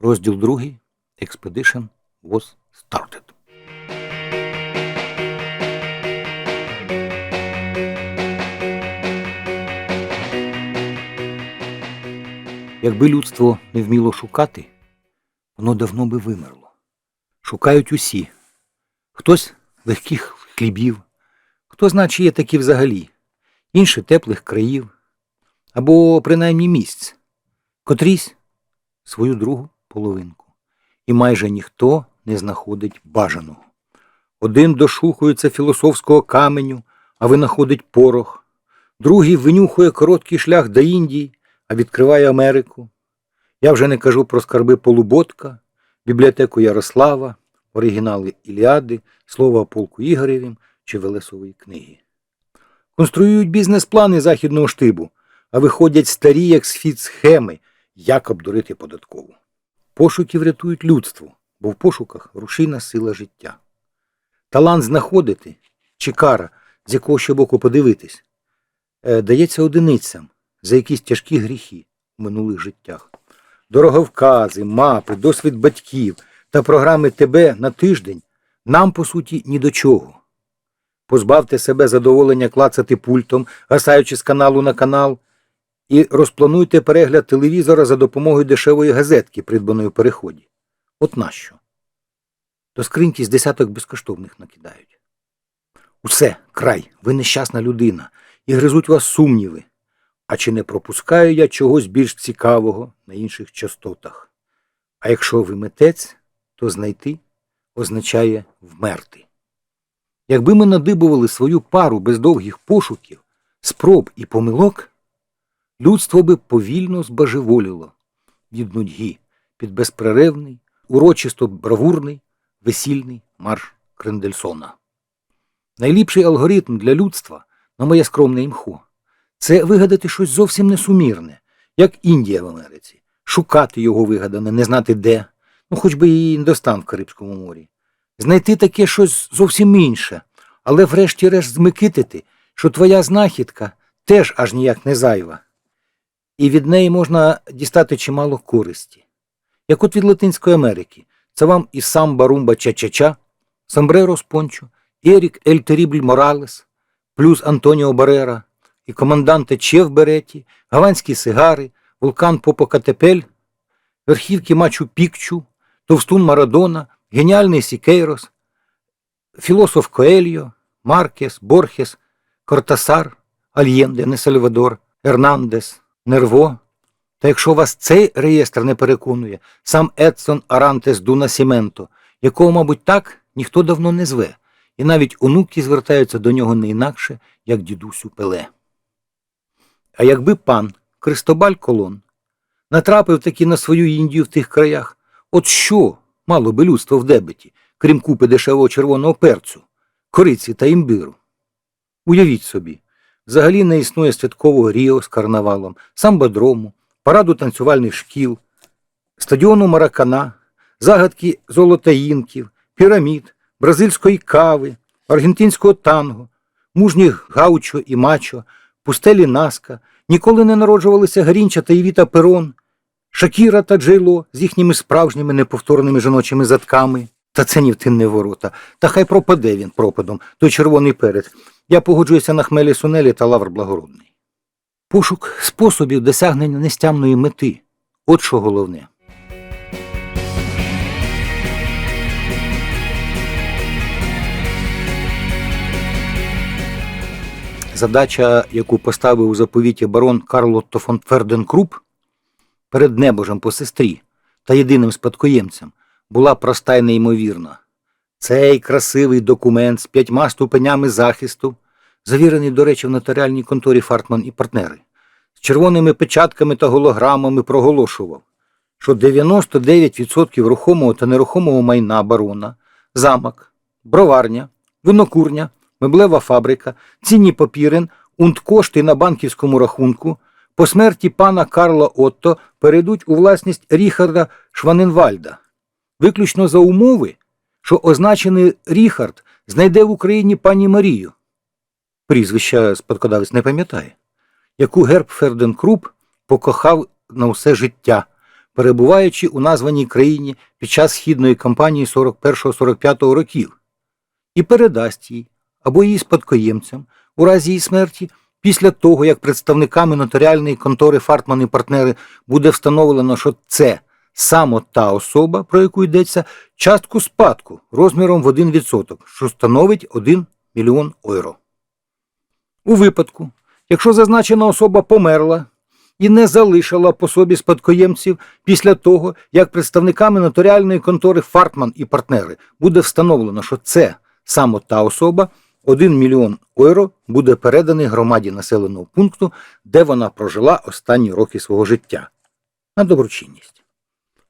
Розділ 2. Expedition was started. Якби людство не вміло шукати, воно давно би вимерло. Шукають усі. Хтось легких хлібів, хто значить є такі взагалі, інші теплих країв, або принаймні місць, котрісь свою другу половинку. І майже ніхто не знаходить бажаного. Один дошухується філософського каменю, а винаходить порох, другий винюхує короткий шлях до Індії, а відкриває Америку. Я вже не кажу про скарби Полуботка, бібліотеку Ярослава, оригінали Іліади, слова полку Ігоревім чи Велесової книги. Конструюють бізнес-плани західного штибу, а виходять старі, як сфіт схеми, як обдурити податкову. Пошуки врятують людство, бо в пошуках рушійна сила життя. Талант знаходити чи кара, з якого ще боку подивитись, е, дається одиницям за якісь тяжкі гріхи у минулих життях. Дороговкази, мапи, досвід батьків та програми ТБ на тиждень нам, по суті, ні до чого. Позбавте себе задоволення клацати пультом, гасаючи з каналу на канал, і розплануйте перегляд телевізора за допомогою дешевої газетки, придбаної у переході. От нащо? До скриньки з десяток безкоштовних накидають. Усе, край, ви нещасна людина, і гризуть вас сумніви. А чи не пропускаю я чогось більш цікавого на інших частотах? А якщо ви митець, то знайти означає вмерти. Якби ми надибували свою пару без довгих пошуків, спроб і помилок, людство би повільно збожеволіло. Від нудьги під безперервний, урочисто бравурний, весільний марш Крендельсона. Найліпший алгоритм для людства, на моє скромне імхо, це вигадати щось зовсім несумірне, як Індія в Америці, шукати його вигадане, не знати де, ну хоч би і індостан в Карибському морі, знайти таке щось зовсім інше, але врешті-решт змикитити, що твоя знахідка теж аж ніяк не зайва, і від неї можна дістати чимало користі. Як от від Латинської Америки, це вам і самба румба ча-ча-ча, Самбреро з Ерік Ель Терібль Моралес, плюс Антоніо Барера, і команданте Че в Береті, гаванські сигари, вулкан Попокатепель, верхівки Мачу Пікчу, Товстун Марадона, геніальний Сікейрос, філософ Коельо, Маркес, Борхес, Кортасар, Альєнде, не Сальвадор, Ернандес, Нерво. Та якщо вас цей реєстр не переконує, сам Едсон Арантес Ду Насіменто, якого, мабуть, так ніхто давно не зве, і навіть онуки звертаються до нього не інакше, як дідусю Пеле. А якби пан Кристобаль Колон натрапив таки на свою Індію в тих краях, от що мало би людство в дебеті, крім купи дешевого червоного перцю, кориці та імбиру? Уявіть собі, взагалі не існує святкового Ріо з карнавалом, самбодрому, параду танцювальних шкіл, стадіону Маракана, загадки золотаїнків, пірамід, бразильської кави, аргентинського танго, мужніх гаучо і мачо, пустелі Наска, ніколи не народжувалися Гарінча та Євіта Перон, Шакіра та Джейло з їхніми справжніми неповторними жіночими задками. Та це ні в тим ворота. Та хай пропаде він пропадом, той червоний перець. Я погоджуюся на хмелі сунелі та лавр благородний. Пошук способів досягнення нестямної мети. От що головне. Задача, яку поставив у заповіті барон Карлотто фон Ферденкруп перед небожем по сестрі та єдиним спадкоємцем, була проста й неймовірна. Цей красивий документ з п'ятьма ступенями захисту, завірений, до речі, в нотаріальній конторі Фартман і партнери, з червоними печатками та голограмами проголошував, що 99% рухомого та нерухомого майна барона, замок, броварня, винокурня, меблева фабрика, цінні папірин, унт кошти на банківському рахунку по смерті пана Карла Отто перейдуть у власність Ріхарда Шваненвальда, виключно за умови, що означений Ріхард знайде в Україні пані Марію. Прізвища спадкодавець не пам'ятає, яку герб Ферденкруп покохав на все життя, перебуваючи у названій країні під час східної кампанії 41-45 років, і передасть їй або її спадкоємцям у разі її смерті після того, як представниками нотаріальної контори Фартман і партнери буде встановлено, що це саме та особа, про яку йдеться, частку спадку розміром в 1%, що становить 1 мільйон євро. У випадку, якщо зазначена особа померла і не залишила по собі спадкоємців після того, як представниками нотаріальної контори Фартман і партнери буде встановлено, що це саме та особа, 1 мільйон євро буде переданий громаді населеного пункту, де вона прожила останні роки свого життя на доброчинність.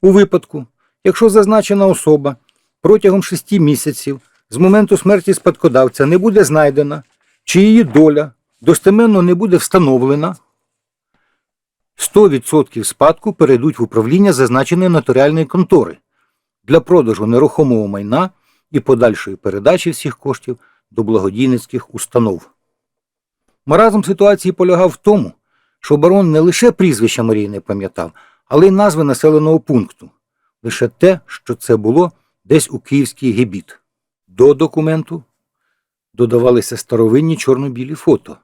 У випадку, якщо зазначена особа протягом 6 місяців з моменту смерті спадкодавця не буде знайдена, чи її доля достеменно не буде встановлена, 100% спадку перейдуть в управління зазначеної нотаріальної контори для продажу нерухомого майна і подальшої передачі всіх коштів до благодійницьких установ. Маразм ситуації полягав в тому, що барон не лише прізвища Марії не пам'ятав, але й назви населеного пункту. Лише те, що це було десь у Київський гебіт. До документу додавалися старовинні чорно-білі фото.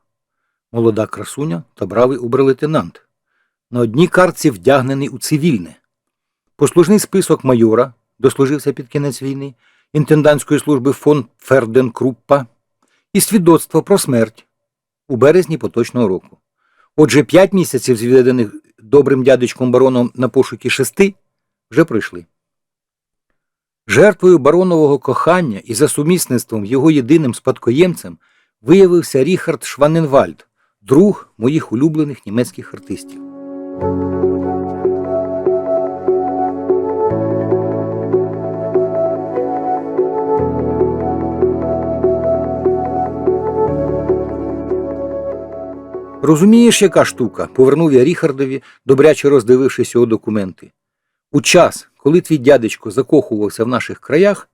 Молода красуня та бравий обер-лейтенант. На одній картці вдягнений у цивільне. Послужний список майора дослужився під кінець війни, інтендантської служби фон Ферден Круппа і свідоцтво про смерть у березні поточного року. Отже, п'ять місяців, зведених добрим дядечком бароном на пошуки шести, вже пройшли. Жертвою баронового кохання і за сумісництвом його єдиним спадкоємцем виявився Ріхард Шваненвальд, друг моїх улюблених німецьких артистів. Розумієш, яка штука? повернув я Ріхардові, добряче роздивившись його документи. У час, коли твій дядечко закохувався в наших краях,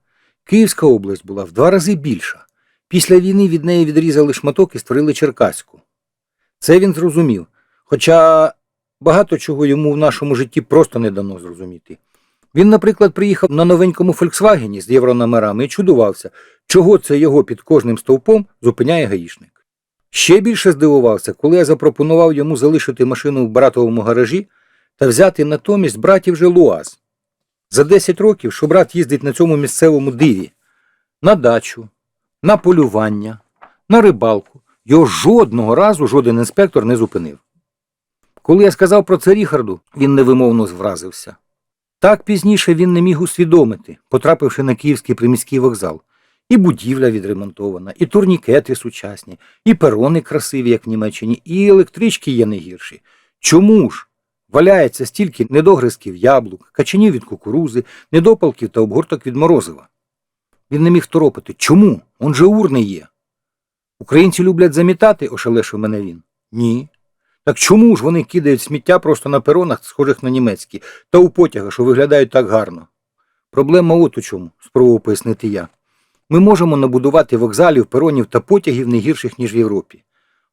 Київська область була в два рази більша. Після війни від неї відрізали шматок і створили Черкаську. Це він зрозумів, хоча багато чого йому в нашому житті просто не дано зрозуміти. Він, наприклад, приїхав на новенькому Фольксвагені з єврономерами і чудувався, чого це його під кожним стовпом зупиняє гаїшник. Ще більше здивувався, коли я запропонував йому залишити машину в братовому гаражі та взяти натомість братів же Луаз. За 10 років, що брат їздить на цьому місцевому диві, на дачу, на полювання, на рибалку, його жодного разу жоден інспектор не зупинив. Коли я сказав про це Ріхарду, він невимовно вразився. Так пізніше він не міг усвідомити, потрапивши на київський приміський вокзал. І будівля відремонтована, і турнікети сучасні, і перони красиві, як в Німеччині, і електрички є не гірші. Чому ж? Валяється стільки недогризків яблук, качанів від кукурузи, недопалків та обгорток від морозива. Він не міг торопити. Чому? Он же урни є. Українці люблять замітати, ошелешив мене він. Ні. Так чому ж вони кидають сміття просто на перонах, схожих на німецькі, та у потягах, що виглядають так гарно? Проблема от у чому, спробував пояснити я. Ми можемо набудувати вокзалів, перонів та потягів не гірших, ніж в Європі.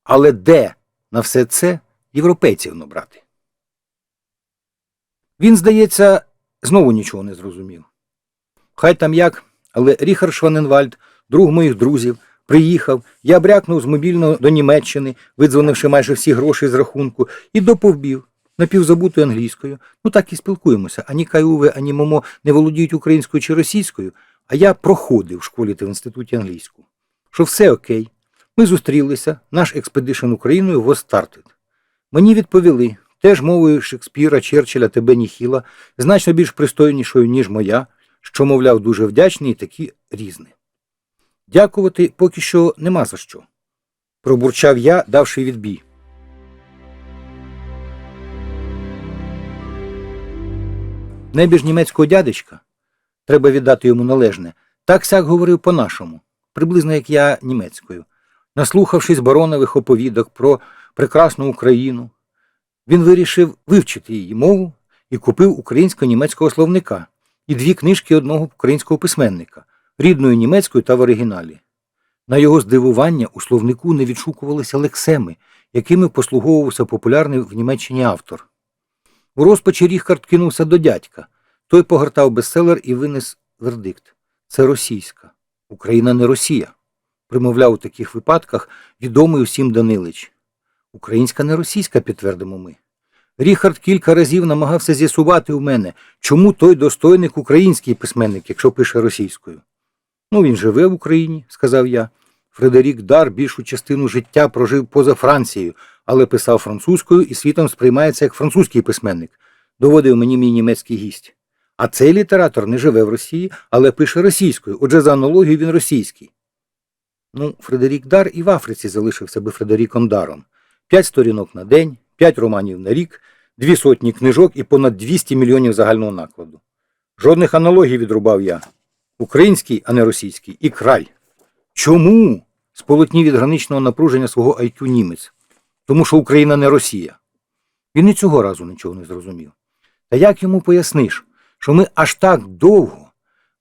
Але де на все це європейців набрати? Він, здається, знову нічого не зрозумів. Хай там як, але Ріхард Шваненвальд, друг моїх друзів, приїхав, я брякнув з мобільного до Німеччини, видзвонивши майже всі гроші з рахунку, і доповбів напівзабутою англійською. Ну так і спілкуємося. Ані Кайуве, ані Момо не володіють українською чи російською, а я проходив в школі та в інституті англійську. Що все окей. Ми зустрілися, наш експедишн Україною was started. Мені відповіли, теж мовою Шекспіра, Черчилля та Бенні Хіла, значно більш пристойнішою, ніж моя, що, мовляв, дуже вдячний і такі різне. Дякувати поки що нема за що. Пробурчав я, давши відбій. Небіж німецького дядечка, треба віддати йому належне, так сяк говорив по-нашому, приблизно як я німецькою. Наслухавшись баронових оповідок про прекрасну Україну, він вирішив вивчити її мову і купив українсько-німецького словника і дві книжки одного українського письменника, рідною німецькою та в оригіналі. На його здивування у словнику не відшукувалися лексеми, якими послуговувався популярний в Німеччині автор. У розпачі Ріхард кинувся до дядька. Той погортав бестселер і винес вердикт. Це російська. Україна не Росія. Примовляв у таких випадках відомий усім Данилич. Українська не російська, підтвердимо ми. Ріхард кілька разів намагався з'ясувати у мене, чому той достойник український письменник, якщо пише російською. Ну, він живе в Україні, сказав я. Фредерік Дар більшу частину життя прожив поза Францією, але писав французькою і світом сприймається як французький письменник, доводив мені мій німецький гість. А цей літератор не живе в Росії, але пише російською, отже, за аналогією він російський. Ну, Фредерік Дар і в Африці залишився би Фредеріком Даром. П'ять сторінок на день, п'ять романів на рік, дві сотні книжок і понад 200 мільйонів загального накладу. Жодних аналогій відрубав я. Український, а не російський, і край. Чому? сполотнів від граничного напруження свого IQ німець. Тому що Україна не Росія. Він і цього разу нічого не зрозумів. Та як йому поясниш, що ми аж так довго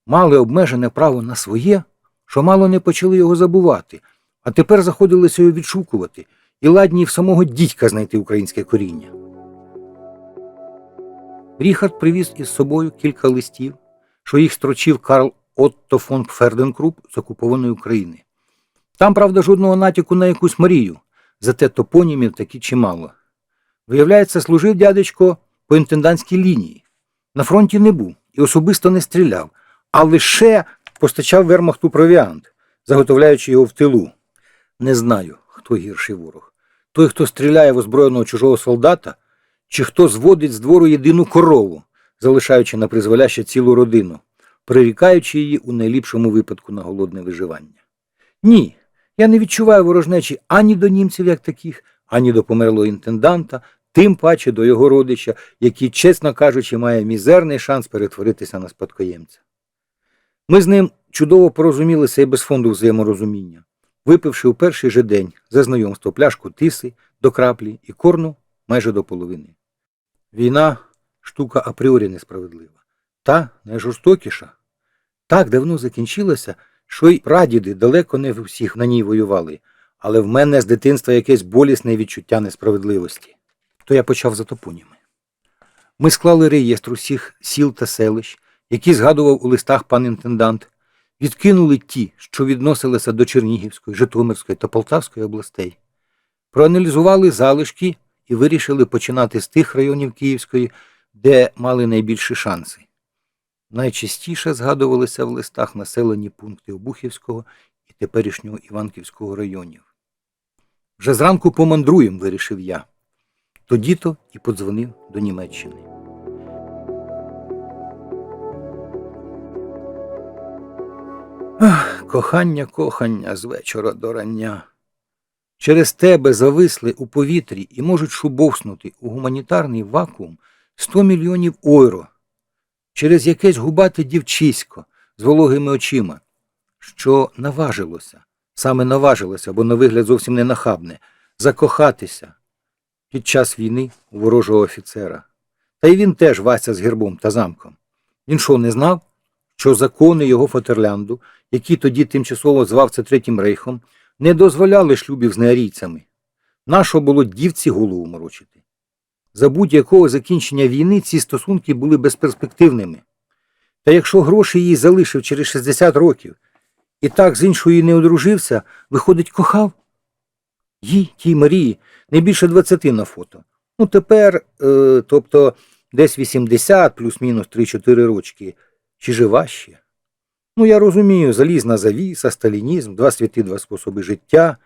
мали обмежене право на своє, що мало не почали його забувати, а тепер заходилися його відшукувати і ладні в самого дідька знайти українське коріння. Ріхард привіз із собою кілька листів, що їх строчив Карл Отто фон Пферденкруп з окупованої України. Там, правда, жодного натяку на якусь Марію, зате топонімів таки чимало. Виявляється, служив дядечко по інтендантській лінії. На фронті не був і особисто не стріляв, а лише постачав вермахту провіант, заготовляючи його в тилу. Не знаю, хто гірший ворог. Той, хто стріляє в озброєного чужого солдата, чи хто зводить з двору єдину корову, залишаючи на призволяще цілу родину, прирікаючи її у найліпшому випадку на голодне виживання. Ні, я не відчуваю ворожнечі ані до німців як таких, ані до померлого інтенданта, тим паче до його родича, який, чесно кажучи, має мізерний шанс перетворитися на спадкоємця. Ми з ним чудово порозумілися і без фонду взаєморозуміння, випивши у перший же день за знайомство пляшку тиси до краплі і корну майже до половини. Війна штука апріорі несправедлива, та найжорстокіша. Так давно закінчилася, що й прадіди далеко не в усіх на ній воювали, але в мене з дитинства якесь болісне відчуття несправедливості. То я почав за топоніми. Ми склали реєстр усіх сіл та селищ, які згадував у листах пан інтендант, відкинули ті, що відносилися до Чернігівської, Житомирської та Полтавської областей, проаналізували залишки і вирішили починати з тих районів Київської, де мали найбільші шанси. Найчастіше згадувалися в листах населені пункти Обухівського і теперішнього Іванківського районів. Вже зранку помандруєм, вирішив я. Тоді то і подзвонив до Німеччини. Ах, кохання, кохання з вечора до рання. Через тебе зависли у повітрі і можуть шубовснути у гуманітарний вакуум 100 мільйонів ойро через якесь губате дівчисько з вологими очима, що наважилося, саме наважилося, бо на вигляд зовсім не нахабне, закохатися під час війни у ворожого офіцера. Та й він теж Вася з гербом та замком. Він що, не знав, що закони його Фатерлянду, які тоді тимчасово звався Третім рейхом, не дозволяли шлюбів з неарійцями. Нащо було дівці голову морочити? За будь-якого закінчення війни ці стосунки були безперспективними. Та якщо гроші її залишив через 60 років і так з іншою не одружився, виходить, кохав? Їй, тій Марії, не більше 20 на фото. Ну тепер, е, тобто десь 80 плюс-мінус 3-4 рочки. Чи жива ще? Ну, я розумію, залізна завіса, сталінізм, два світи, два способи життя.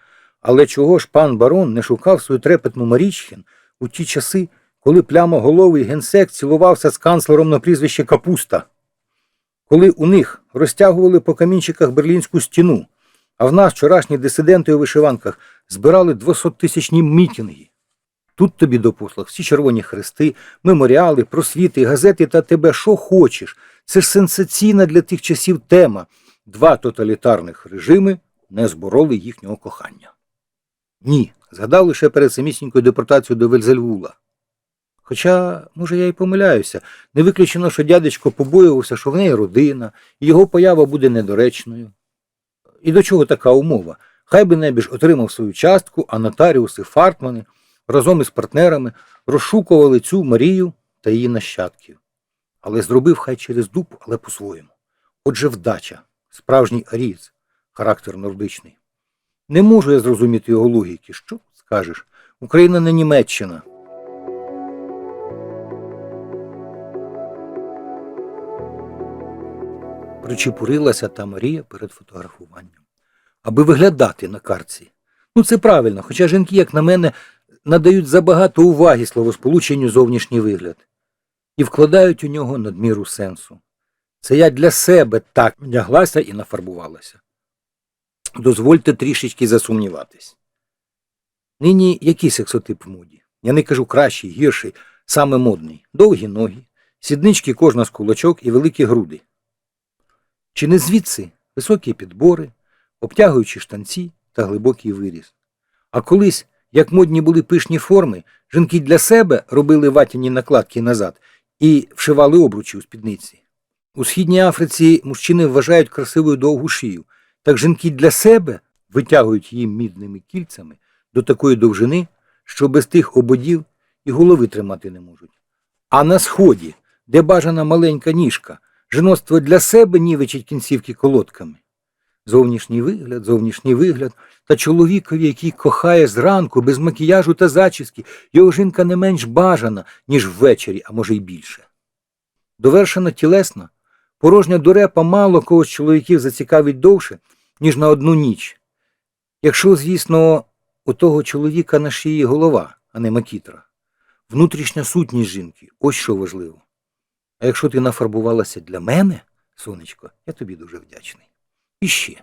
Але чого ж пан барон не шукав свою трепетну Марічхін у ті часи, коли плямоголовий генсек цілувався з канцлером на прізвище Капуста? Коли у них розтягували по камінчиках Берлінську стіну, а в нас вчорашні дисиденти у вишиванках збирали 200-тисячні мітинги. Тут тобі до послуг всі червоні хрести, меморіали, просвіти, газети та тебе що хочеш. Це ж сенсаційна для тих часів тема. Два тоталітарних режими не збороли їхнього кохання. Ні, згадав лише перед самісінькою депортацією до Вельзельвула. Хоча, може, я й помиляюся, не виключено, що дядечко побоювався, що в неї родина, і його поява буде недоречною. І до чого така умова? Хай би небіж отримав свою частку, а нотаріуси Фартмани разом із партнерами розшукували цю Марію та її нащадків. Але зробив хай через дупу, але по-своєму. Отже, вдача, справжній арієць, характер нордичний. Не можу я зрозуміти його логіки. Що скажеш? Україна не Німеччина. Причепурилася та Марія перед фотографуванням, аби виглядати на картці. Ну, це правильно, хоча жінки, як на мене, надають забагато уваги словосполученню зовнішній вигляд і вкладають у нього надміру сенсу. Це я для себе так вдяглася і нафарбувалася. Дозвольте трішечки засумніватись. Нині який сексотип в моді? Я не кажу кращий, гірший, саме модний. Довгі ноги, сіднички кожна з кулачок і великі груди. Чи не звідси високі підбори, обтягуючі штанці та глибокий виріз. А колись, як модні були пишні форми, жінки для себе робили ватяні накладки назад і вшивали обручі у спідниці. У Східній Африці мужчини вважають красивою довгу шию, так жінки для себе витягують її мідними кільцями до такої довжини, що без тих ободів і голови тримати не можуть. А на сході, де бажана маленька ніжка, жіноцтво для себе нівечить кінцівки колодками. Зовнішній вигляд, зовнішній вигляд, та чоловікові, який кохає зранку, без макіяжу та зачіски, його жінка не менш бажана, ніж ввечері, а може й більше. Довершена тілесна, порожня дурепа мало кого з чоловіків зацікавить довше, ніж на одну ніч. Якщо, звісно, у того чоловіка на шиї голова, а не макітра. Внутрішня сутність жінки ось що важливо. А якщо ти нафарбувалася для мене, сонечко, я тобі дуже вдячний. І ще.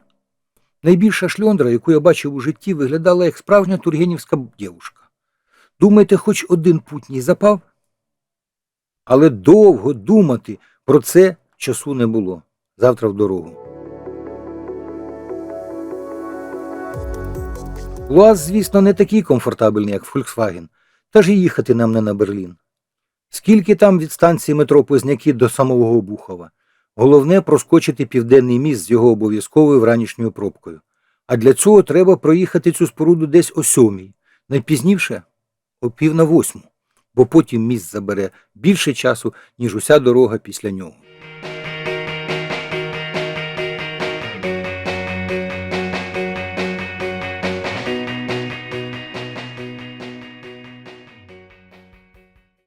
Найбільша шльондра, яку я бачив у житті, виглядала як справжня тургенівська дівушка. Думаєте, хоч один путній запав? Але довго думати про це часу не було. Завтра в дорогу. Луаз, звісно, не такий комфортабельний, як Volkswagen, та ж і їхати нам не на Берлін. Скільки там від станції метро Позняки до самого Бухова? Головне проскочити південний міст з його обов'язковою вранішньою пробкою. А для цього треба проїхати цю споруду десь о сьомій, найпізніше о пів на восьму, бо потім міст забере більше часу, ніж уся дорога після нього.